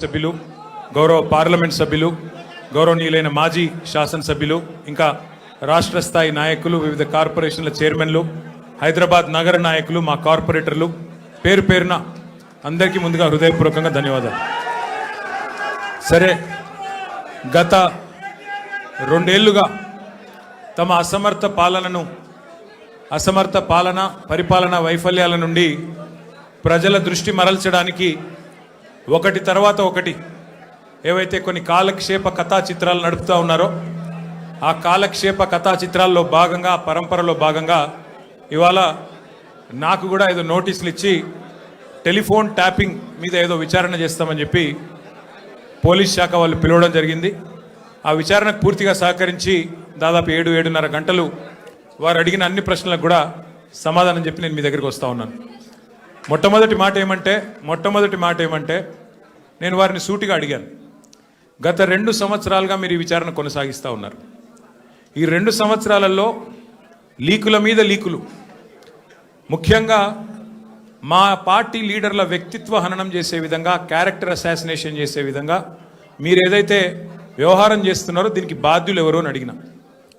సభ్యులు గౌరవ పార్లమెంట్ సభ్యులు గౌరవనీయులైన మాజీ శాసనసభ్యులు ఇంకా రాష్ట్ర స్థాయి నాయకులు వివిధ కార్పొరేషన్ల చైర్మన్లు హైదరాబాద్ నగర నాయకులు మా కార్పొరేటర్లు పేరు పేరున అందరికీ ముందుగా హృదయపూర్వకంగా ధన్యవాదాలు. సరే గత రెండేళ్ళుగా తమ అసమర్థ పాలనను అసమర్థ పాలన పరిపాలన వైఫల్యాల నుండి ప్రజల దృష్టి మరల్చడానికి ఒకటి తర్వాత ఒకటి. ఏవైతే కొన్ని కాలక్షేప కథా చిత్రాలు నడుపుతూ ఉన్నారో ఆ కాలక్షేప కథా చిత్రాల్లో భాగంగా పరంపరలో భాగంగా ఇవాళ నాకు కూడా ఏదో నోటీసులు ఇచ్చి టెలిఫోన్ ట్యాపింగ్ మీద ఏదో విచారణ చేస్తామని చెప్పి పోలీస్ శాఖ వాళ్ళు పిలవడం జరిగింది. ఆ విచారణకు పూర్తిగా సహకరించి దాదాపు ఏడు ఏడున్నర గంటలు వారు అడిగిన అన్ని ప్రశ్నలకు కూడా సమాధానం చెప్పి నేను మీ దగ్గరికి వస్తూ ఉన్నాను. మొట్టమొదటి మాట ఏమంటే మొట్టమొదటి మాట ఏమంటే నేను వారిని సూటిగా అడిగాను. గత రెండు సంవత్సరాలుగా మీరు ఈ విచారణ కొనసాగిస్తూ ఉన్నారు. ఈ రెండు సంవత్సరాలలో లీకుల మీద లీకులు. ముఖ్యంగా మా పార్టీ లీడర్ల వ్యక్తిత్వ హననం చేసే విధంగా క్యారెక్టర్ అసాసినేషన్ చేసే విధంగా మీరు ఏదైతే వ్యవహారం చేస్తున్నారో దీనికి బాధ్యులు ఎవరో అని అడిగిన.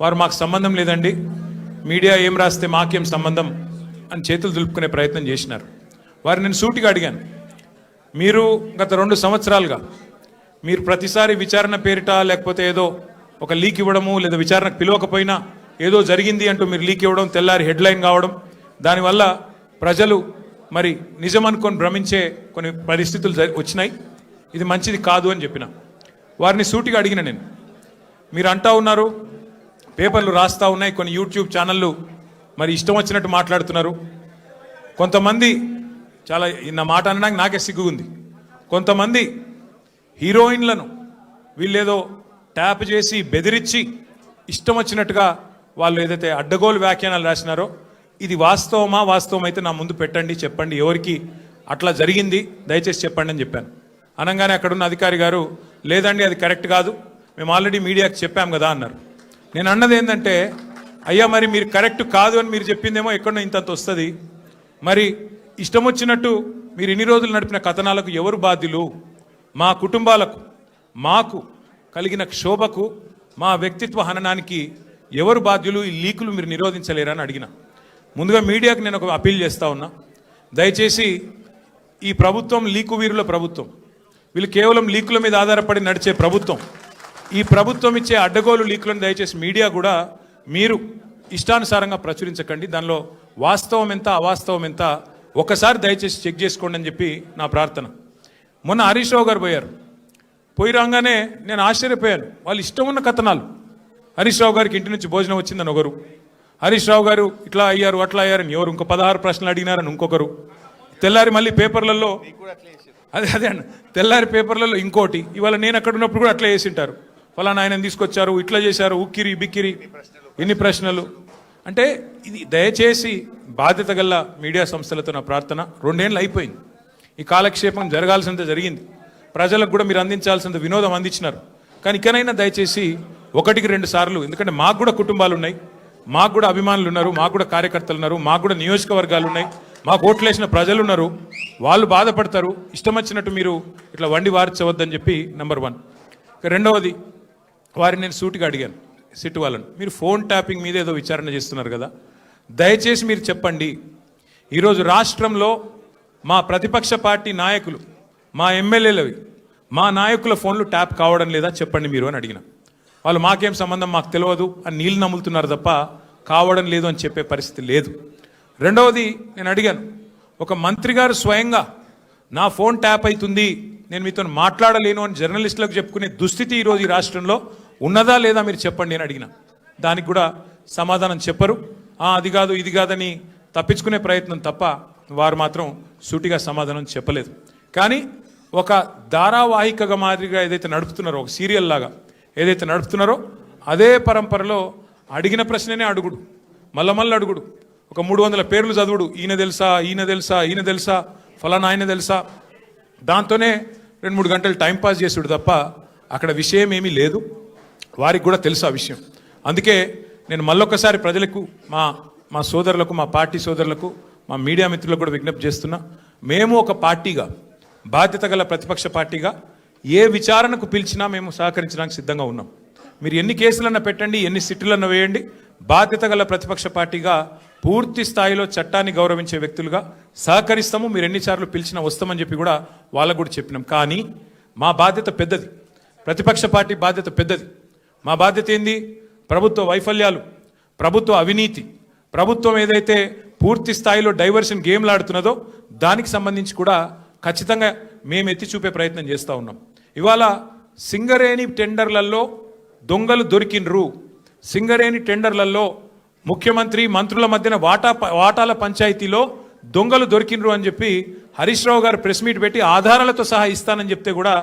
వారు మాకు సంబంధం లేదండి. మీడియా ఏం రాస్తే మాకేం సంబంధం అని చేతులు దులుపుకునే ప్రయత్నం చేసినారు. వారు నేను సూటిగా అడిగాను. మీరు గత రెండు సంవత్సరాలుగా మీరు ప్రతిసారి విచారణ పేరిట లేకపోతే ఏదో ఒక లీక్ ఇవ్వడము లేదా విచారణకు పిలవకపోయినా ఏదో జరిగింది అంటూ మీరు లీక్ ఇవ్వడం తెల్లారి హెడ్లైన్ కావడం దానివల్ల ప్రజలు మరి నిజం అనుకొని భ్రమించే కొన్ని పరిస్థితులు వచ్చినాయి. ఇది మంచిది కాదు అని చెప్పిన. వారిని సూటిగా అడిగిన నేను. మీరు అంటా ఉన్నారు పేపర్లు రాస్తా ఉన్నాయి కొన్ని యూట్యూబ్ ఛానళ్ళు మరి ఇష్టం వచ్చినట్టు మాట్లాడుతున్నారు. కొంతమంది చాలా నా మాట అనడానికి నాకే సిగ్గు ఉంది కొంతమంది హీరోయిన్లను వీళ్ళేదో ట్యాప్ చేసి బెదిరించి ఇష్టం వచ్చినట్టుగా వాళ్ళు ఏదైతే అడ్డగోలు వ్యాఖ్యానాలు రాసినారో ఇది వాస్తవమా వాస్తవం అయితే నా ముందు పెట్టండి చెప్పండి. ఎవరికి అట్లా జరిగింది దయచేసి చెప్పండి అని చెప్పాను. అనగానే అక్కడున్న అధికారి గారు లేదండి అది కరెక్ట్ కాదు. మేము ఆల్రెడీ మీడియాకి చెప్పాం కదా అన్నారు. నేను అన్నది ఏంటంటే అయ్యా మరి మీరు కరెక్ట్ కాదు అని మీరు చెప్పిందేమో ఎక్కడో ఇంతంత వస్తుంది. మరి ఇష్టం వచ్చినట్టు మీరు ఇన్ని రోజులు నడిపిన కథనాలకు ఎవరు బాధ్యులు? మా కుటుంబాలకు మాకు కలిగిన క్షోభకు మా వ్యక్తిత్వ హననానికి ఎవరు బాధ్యులు? ఈ లీకులు మీరు నిరోధించలేరని అడిగిన. ముందుగా మీడియాకు నేను ఒక అప్పీల్ చేస్తా ఉన్నా. దయచేసి ఈ ప్రభుత్వం లీకు వీరుల ప్రభుత్వం. వీళ్ళు కేవలం లీకుల మీద ఆధారపడి నడిచే ప్రభుత్వం. ఈ ప్రభుత్వం ఇచ్చే అడ్డగోలు లీకులను దయచేసి మీడియా కూడా మీరు ఇష్టానుసారంగా ప్రచురించకండి. దానిలో వాస్తవం ఎంత అవాస్తవం ఎంత ఒకసారి దయచేసి చెక్ చేసుకోండి అని చెప్పి నా ప్రార్థన. మొన్న హరీష్ రావు గారు పోయారు. పోయి రాగానే నేను ఆశ్చర్యపోయాను. వాళ్ళు ఇష్టం ఉన్న కథనాలు. హరీష్ రావు గారికి ఇంటి నుంచి భోజనం వచ్చిందని ఒకరు. హరీష్ రావు గారు ఇట్లా అయ్యారు అట్లా అయ్యారని ఎవరు? ఇంకో పదహారు ప్రశ్నలు అడిగినారని ఇంకొకరు. తెల్లారి మళ్ళీ పేపర్లలో అదే అదే అండి తెల్లారి పేపర్లలో ఇంకోటి. ఇవాళ నేను అక్కడ ఉన్నప్పుడు కూడా అట్లా చేసింటారు. ఫలానా ఆయన తీసుకొచ్చారు ఇట్లా చేశారు ఉక్కిరి బిక్కిరి. ఎన్ని ప్రశ్నలు? అంటే ఇది దయచేసి బాధ్యత గల మీడియా సంస్థలతో నా ప్రార్థన. రెండేళ్ళు అయిపోయింది. ఈ కాలక్షేపం జరగాల్సినంత జరిగింది. ప్రజలకు కూడా మీరు అందించాల్సినంత వినోదం అందించినారు. కానీ ఇకనైనా దయచేసి ఒకటికి రెండు సార్లు ఎందుకంటే మాకు కూడా కుటుంబాలు ఉన్నాయి. మాకు కూడా అభిమానులు ఉన్నారు మాకు కూడా కార్యకర్తలు ఉన్నారు మాకు కూడా నియోజకవర్గాలు ఉన్నాయి. మాకు ఓట్లేసిన ప్రజలు ఉన్నారు. వాళ్ళు బాధపడతారు. ఇష్టం వచ్చినట్టు మీరు ఇట్లా వండి వార్చవద్దని చెప్పి నెంబర్ వన్. ఇక రెండవది వారిని నేను సూటిగా అడిగాను. సిట్ వాళ్ళని మీరు ఫోన్ ట్యాపింగ్ మీద ఏదో విచారణ చేస్తున్నారు కదా. దయచేసి మీరు చెప్పండి. ఈరోజు రాష్ట్రంలో మా ప్రతిపక్ష పార్టీ నాయకులు మా ఎమ్మెల్యేలవి మా నాయకుల ఫోన్లు ట్యాప్ కావడం లేదా చెప్పండి మీరు అని అడిగిన. వాళ్ళు మాకేం సంబంధం మాకు తెలియదు అని నీళ్ళు నమ్ములుతున్నారు తప్ప కావడం లేదు అని చెప్పే పరిస్థితి లేదు. రెండవది నేను అడిగాను. ఒక మంత్రి గారు స్వయంగా నా ఫోన్ ట్యాప్ అవుతుంది నేను మీతో మాట్లాడలేను అని జర్నలిస్టులకు చెప్పుకునే దుస్థితి ఈరోజు ఈ రాష్ట్రంలో ఉన్నదా లేదా మీరు చెప్పండి అని అడిగిన. దానికి కూడా సమాధానం చెప్పరు. "ఆ, అది కాదు ఇది కాదని తప్పించుకునే ప్రయత్నం తప్ప వారు మాత్రం సూటిగా సమాధానం చెప్పలేదు. కానీ ఒక ధారావాహికగా మాదిరిగా ఏదైతే నడుపుతున్నారో ఒక సీరియల్ లాగా ఏదైతే నడుపుతున్నారో అదే పరంపరలో అడిగిన ప్రశ్ననే అడుగుడు. మల్ల మళ్ళీ అడుగుడు. ఒక మూడు వందల పేర్లు చదువుడు. ఈయన తెలుసా ఈయన తెలుసా ఈయన తెలుసా ఫలానా ఆయన తెలుసా? దాంతోనే రెండు మూడు గంటలు టైం పాస్ చేసుడు తప్ప అక్కడ విషయం ఏమీ లేదు. వారికి కూడా తెలుసు ఆ విషయం. అందుకే నేను మళ్ళొక్కసారి ప్రజలకు మా మా సోదరులకు మా పార్టీ సోదరులకు మా మీడియా మిత్రులకు కూడా విజ్ఞప్తి చేస్తున్నా మేము ఒక పార్టీగా బాధ్యత గల ప్రతిపక్ష పార్టీగా ఏ విచారణకు పిలిచినా మేము సహకరించడానికి సిద్ధంగా ఉన్నాం. మీరు ఎన్ని కేసులన్నా పెట్టండి ఎన్ని సిట్టులన్నా వేయండి బాధ్యత గల ప్రతిపక్ష పార్టీగా పూర్తి స్థాయిలో చట్టాన్ని గౌరవించే వ్యక్తులుగా సహకరిస్తాము మీరు ఎన్నిసార్లు పిలిచినా వస్తామని చెప్పి కూడా వాళ్ళకు కూడా చెప్పినాం. కానీ మా బాధ్యత పెద్దది. ప్రతిపక్ష పార్టీ బాధ్యత పెద్దది. మా బాధ్యత ఏంది? ప్రభుత్వ వైఫల్యాలు ప్రభుత్వ అవినీతి. ప్రభుత్వం ఏదైతే పూర్తి స్థాయిలో డైవర్షన్ గేమ్లు ఆడుతున్నదో దానికి సంబంధించి కూడా ఖచ్చితంగా మేము ఎత్తి చూపే ప్రయత్నం చేస్తూ ఉన్నాం. ఇవాళ సింగరేణి టెండర్లలో దొంగలు దొరికినరు సింగరేణి టెండర్లలో ముఖ్యమంత్రి మంత్రుల మధ్యన వాటా వాటాల పంచాయతీలో దొంగలు దొరికినరు అని చెప్పి హరీష్ రావు గారు ప్రెస్ మీట్ పెట్టి ఆధారాలతో సహా ఇస్తానని చెప్తే కూడా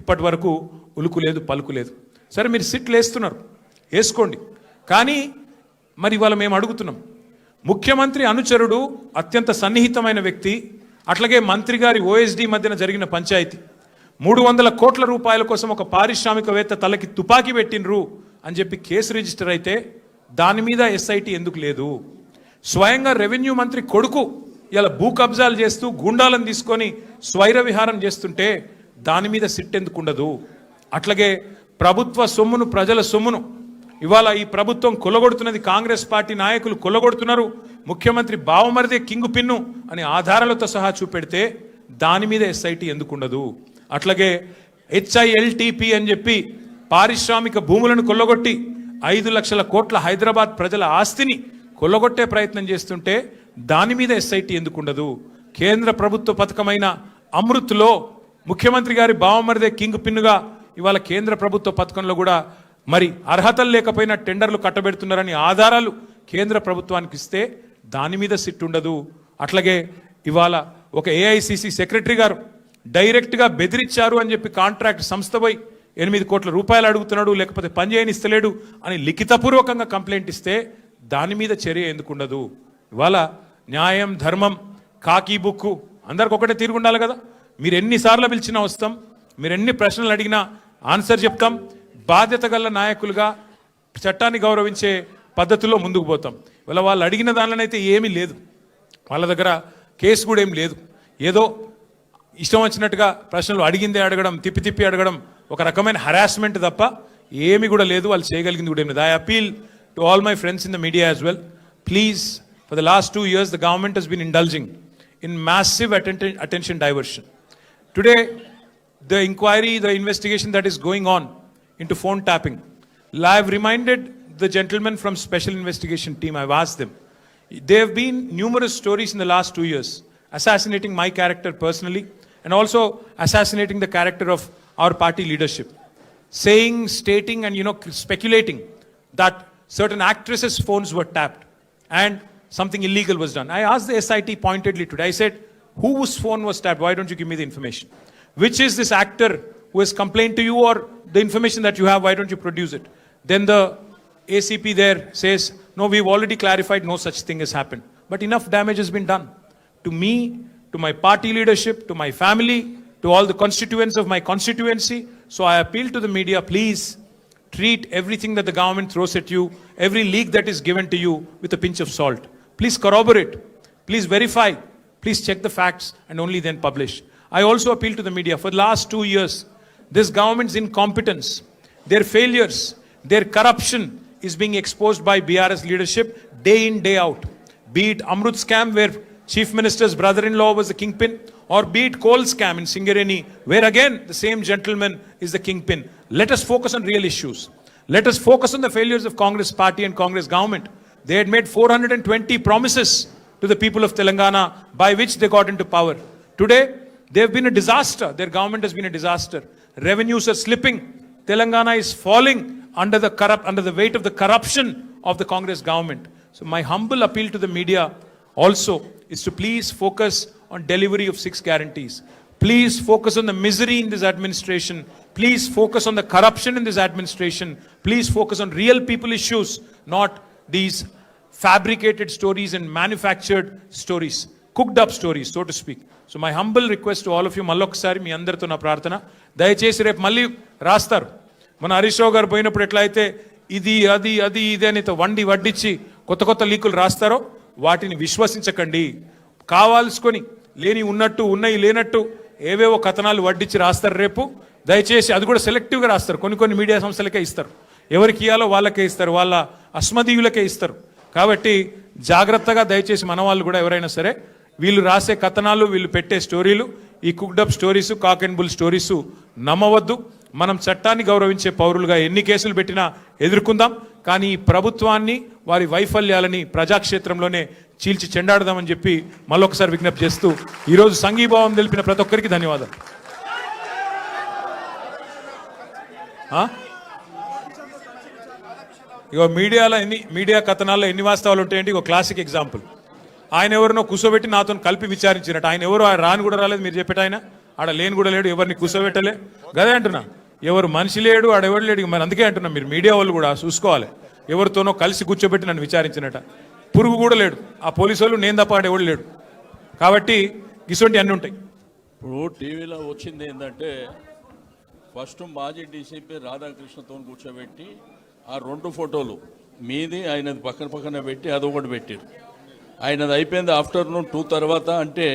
ఇప్పటి వరకు ఉలుకు లేదు పలుకు లేదు. సరే మీరు సిట్లు వేస్తున్నారు. వేసుకోండి. కానీ మరి ఇవాళ మేము అడుగుతున్నాం. ముఖ్యమంత్రి అనుచరుడు అత్యంత సన్నిహితమైన వ్యక్తి అట్లాగే మంత్రి గారి ఓఎస్డి మధ్యన జరిగిన పంచాయతీ. మూడు వందల కోట్ల రూపాయల కోసం ఒక పారిశ్రామికవేత్త తలకి తుపాకీ పెట్టినరు అని చెప్పి కేసు రిజిస్టర్ అయితే దాని మీద ఎస్ఐటి ఎందుకు లేదు? స్వయంగా రెవెన్యూ మంత్రి కొడుకు ఇలా భూ కబ్జాలు చేస్తూ గుండాలను తీసుకొని స్వైర విహారం చేస్తుంటే దాని మీద సిట్ ఎందుకు ఉండదు? అట్లాగే ప్రభుత్వ సొమ్మును ప్రజల సొమ్మును. ఇవాళ ఈ ప్రభుత్వం కొల్లగొడుతున్నది కాంగ్రెస్ పార్టీ నాయకులు కొల్లగొడుతున్నారు. ముఖ్యమంత్రి బావమరిదే కింగు పిన్ను అని ఆధారాలతో సహా చూపెడితే దాని మీద ఎస్ఐటి ఎందుకు ఉండదు అట్లాగే హెచ్ఐఎల్టీపీ అని చెప్పి పారిశ్రామిక భూములను కొల్లగొట్టి ఐదు లక్షల కోట్ల హైదరాబాద్ ప్రజల ఆస్తిని కొల్లగొట్టే ప్రయత్నం చేస్తుంటే దాని మీద ఎస్ఐటి ఎందుకు ఉండదు కేంద్ర ప్రభుత్వ పథకమైన అమృత్లో ముఖ్యమంత్రి గారి బావమరిదే కింగ్ పిన్నుగా ఇవాళ కేంద్ర ప్రభుత్వ పథకంలో కూడా మరి అర్హతలు లేకపోయినా టెండర్లు కట్టబెడుతున్నారని ఆధారాలు కేంద్ర ప్రభుత్వానికి ఇస్తే దాని మీద సిట్ ఉండదు. అట్లాగే ఇవాళ ఒక ఏఐసిసి సెక్రటరీ గారు డైరెక్ట్గా బెదిరించారు అని చెప్పి కాంట్రాక్ట్ సంస్థ పోయి ఎనిమిది కోట్ల రూపాయలు అడుగుతున్నాడు లేకపోతే పని చేయనిస్తలేడు అని లిఖితపూర్వకంగా కంప్లైంట్ ఇస్తే దాని మీద చర్య ఎందుకు ఉండదు? ఇవాళ న్యాయం ధర్మం కాకి బుక్కు అందరికి ఒకటే తీరుగుండాలి కదా. మీరు ఎన్నిసార్లు పిలిచినా వస్తాం. మీరు ఎన్ని ప్రశ్నలు అడిగినా ఆన్సర్ చెప్తాం. బాధ్యత గల నాయకులుగా చట్టాన్ని గౌరవించే పద్ధతిలో ముందుకు పోతాం. ఇలా వాళ్ళు అడిగిన దానిలోనైతే ఏమీ లేదు. వాళ్ళ దగ్గర కేసు కూడా ఏం లేదు. ఏదో ఇష్టం వచ్చినట్టుగా ప్రశ్నలు అడిగిందే అడగడం తిప్పి తిప్పి అడగడం ఒక రకమైన హరాస్మెంట్ తప్ప ఏమి కూడా లేదు. వాళ్ళు చేయగలిగింది కూడా ఏమి లేదు. I appeal to all my friends in the media as well please for the last two years the government has been indulging in massive attention diversion today the inquiry, the investigation that is going on into phone tapping. I have reminded the gentlemen from special investigation team, I've asked them. There have been numerous stories in the last two years assassinating my character personally and also assassinating the character of our party leadership. Saying, stating, and you know, speculating that certain actresses' phones were tapped and something illegal was done. I asked the SIT pointedly today. I said, whose phone was tapped? Why don't you give me the information? Which is this actor who has complained to you or the information that you have? Why don't you produce it? Then the ACP there says, no, we've already clarified no such thing has happened. But enough damage has been done. To me, to my party leadership, to my family, to all the constituents of my constituency. So I appeal to the media, please treat everything that the government throws at you, every leak that is given to you with a pinch of salt. Please corroborate, please verify, please check the facts and only then publish. I also appeal to the media for the last two years, this government's incompetence, their failures, their corruption is being exposed by BRS leadership day in, day out. Be it Amrut scam where Chief Minister's brother-in-law was the kingpin, or be it coal scam in Singareni, where again the same gentleman is the kingpin. Let us focus on real issues. Let us focus on the failures of Congress party and Congress government. They had made 420 promises to the people of Telangana by which they got into power. Today, they have been a disaster. Their government has been a disaster. Revenues are slipping. Telangana is falling under the corrupt, under the weight of the corruption of the Congress government. So my humble appeal to the media also is to please focus on delivery of six guarantees. Please focus on the misery in this administration. Please focus on the corruption in this administration. Please focus on real people issues, not these fabricated stories and manufactured stories, cooked up stories so to speak so my humble request all of you మళ్ళొకసారి మీ అందరితో నా ప్రార్థన. దయచేసి రేపు మళ్ళీ రాస్తారు. మన హరీష్ రావు గారు పోయినప్పుడు ఎట్లా అయితే ఇది అది అది ఇది అని వండి వడ్డించి కొత్త కొత్త లీకులు రాస్తారో వాటిని విశ్వసించకండి. కావాల్సుకొని లేని ఉన్నట్టు ఉన్నాయి లేనట్టు ఏవేవో కథనాలు వడ్డించి రాస్తారు రేపు. దయచేసి అది కూడా సెలెక్టివ్గా రాస్తారు. కొన్ని కొన్ని మీడియా సంస్థలకే ఇస్తారు. ఎవరికి ఇవ్వాలో వాళ్ళకే ఇస్తారు. వాళ్ళ అస్మదీయులకే ఇస్తారు. కాబట్టి జాగ్రత్తగా దయచేసి మన వాళ్ళు కూడా ఎవరైనా సరే వీళ్ళు రాసే కథనాలు వీళ్ళు పెట్టే స్టోరీలు ఈ cooked up stories cock and bull stories నమ్మవద్దు. మనం చట్టాన్ని గౌరవించే పౌరులుగా ఎన్ని కేసులు పెట్టినా ఎదుర్కొందాం. కానీ ఈ ప్రభుత్వాన్ని వారి వైఫల్యాలని ప్రజాక్షేత్రంలోనే చీల్చి చెండాడదామని చెప్పి మళ్ళొకసారి విజ్ఞప్తి చేస్తూ ఈరోజు సంఘీభావం తెలిపిన ప్రతి ఒక్కరికి ధన్యవాదాలు. ఇగో మీడియాలో ఎన్ని మీడియా కథనాల్లో ఎన్ని వాస్తవాలు ఉంటాయంటే ఇగో క్లాసిక్ ఎగ్జాంపుల్. ఆయన ఎవరినో కూర్చోబెట్టి నాతో కలిపి విచారించినట్టు. ఆయన ఎవరు? ఆయన రాని కూడా రాలేదు మీరు చెప్పేట ఆయన. ఆడ లేని కూడా లేడు ఎవరిని కూర్చోబెట్టలే గదే అంటున్నా ఎవరు మనిషి లేడు ఆడ ఎవరు లేడు. మరి అందుకే అంటున్నా మీరు మీడియా వాళ్ళు కూడా చూసుకోవాలి. ఎవరితోనో కలిసి కూర్చోబెట్టి నన్ను విచారించినట. పురుగు కూడా లేడు. ఆ పోలీసు వాళ్ళు నేను తప్ప ఆడ ఎవడు లేడు. కాబట్టి ఇటువంటి అన్నీ ఉంటాయి. ఇప్పుడు టీవీలో వచ్చింది ఏంటంటే ఫస్ట్ మాజీ డీసీపీ రాధాకృష్ణతో కూర్చోబెట్టి ఆ రెండు ఫోటోలు మీది ఆయనది పక్కన పక్కన పెట్టి అదొకటి పెట్టారు ఆయనది అయిపోయింది ఆఫ్టర్నూన్ టూ తర్వాత అంటే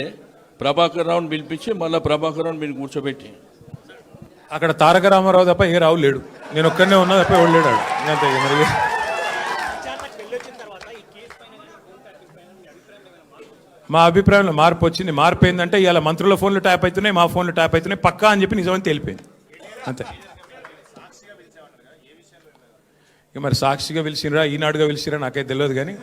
ప్రభాకర్ రావుని పిలిపించి మళ్ళీ ప్రభాకర్ రావుని మీరు కూర్చోబెట్టి. అక్కడ తారక రామారావు తప్ప ఏ రావు లేడు. నేను ఒక్కనే ఉన్నా తప్ప ఎవడు లేడు అంతే మరి. మా అభిప్రాయంలో మార్పు వచ్చింది. మార్పు ఏంటంటే ఇవాళ మంత్రుల ఫోన్లు ట్యాప్ అవుతున్నాయి మా ఫోన్లు ట్యాప్ అవుతున్నాయి పక్కా అని చెప్పి నిజమని తెలిపింది అంతే. ఇక మరి సాక్షిగా పిలిచినరా ఈనాడుగా పిలిచిరా నాకైతే తెలియదు కానీ.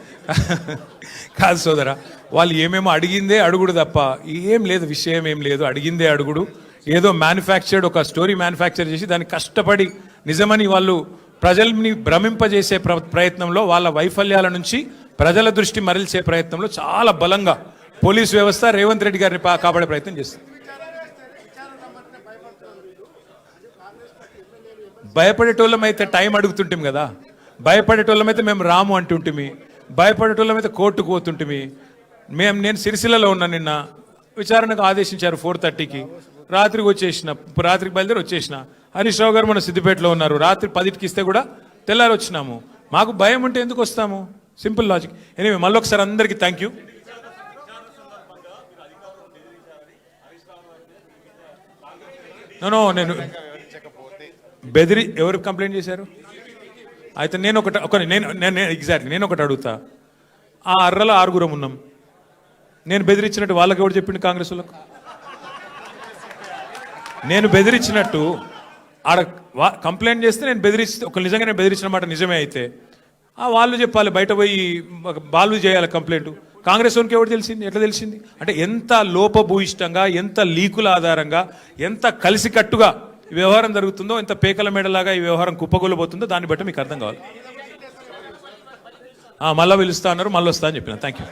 కాదు సోదరా వాళ్ళు ఏమేమో అడిగిందే అడుగుడు తప్ప ఏం లేదు విషయం ఏం లేదు. అడిగిందే అడుగుడు. ఏదో మ్యానుఫ్యాక్చర్డ్ ఒక స్టోరీ మ్యానుఫ్యాక్చర్ చేసి దాన్ని కష్టపడి నిజమని వాళ్ళు ప్రజల్ని భ్రమింపజేసే ప్ర- ప్రయత్నంలో వాళ్ళ వైఫల్యాల నుంచి ప్రజల దృష్టి మరల్చే ప్రయత్నంలో చాలా బలంగా పోలీస్ వ్యవస్థ రేవంత్ రెడ్డి గారిని పా- కాపాడే ప్రయత్నం చేస్తుంది. భయపడేటోళ్ళం అయితే టైం అడుగుతుంటాం కదా. భయపడేటోళ్ళం అయితే మేము రాము అంటుంటిమి. భయపడేటోళ్ళం అయితే కోర్టుకు పోతుంటిమి. మేము నేను సిరిసిల్లలో ఉన్నా నిన్న. విచారణకు ఆదేశించారు ఫోర్ థర్టీకి. రాత్రికి వచ్చేసిన రాత్రికి బయలుదేరి వచ్చేసిన. హరీష్ రావు గారు మన సిద్దిపేటలో ఉన్నారు. రాత్రి పదిటికి ఇస్తే కూడా తెల్లారి వచ్చినాము. మాకు భయం ఉంటే ఎందుకు వస్తాము? Simple logic. ఎనివే మళ్ళీ ఒకసారి అందరికీ థ్యాంక్ యూ నో నేను బెదిరి ఎవరు కంప్లైంట్ చేశారు? అయితే నేను ఒకటి ఒక నేను నేను ఎగ్జాక్ట్లీ నేను ఒకటి అడుగుతా. ఆ అర్రలో ఆరుగురం ఉన్నాం. నేను బెదిరించినట్టు వాళ్ళకి ఎవరు చెప్పింది కాంగ్రెస్ వాళ్ళకు? నేను బెదిరించినట్టు ఆడ కంప్లైంట్ చేస్తే నేను బెదిరిస్తే ఒక నిజంగా నేను బెదిరించిన మాట నిజమే అయితే ఆ వాళ్ళు చెప్పాలి బయట పోయి బాలు చేయాలి కంప్లైంట్. కాంగ్రెస్ వానికి ఎవరు తెలిసింది? ఎట్లా తెలిసింది? అంటే ఎంత లోపభూయిష్టంగా ఎంత లీకుల ఆధారంగా ఎంత కలిసికట్టుగా ఈ వ్యవహారం జరుగుతుందో ఎంత పేకల మేడలాగా ఈ వ్యవహారం కుప్పగొలబోతుందో దాన్ని బట్టి మీకు అర్థం కావాలి. మళ్ళా పిలుస్తా అన్నారు మళ్ళీ వస్తా అని చెప్పిన. Thank you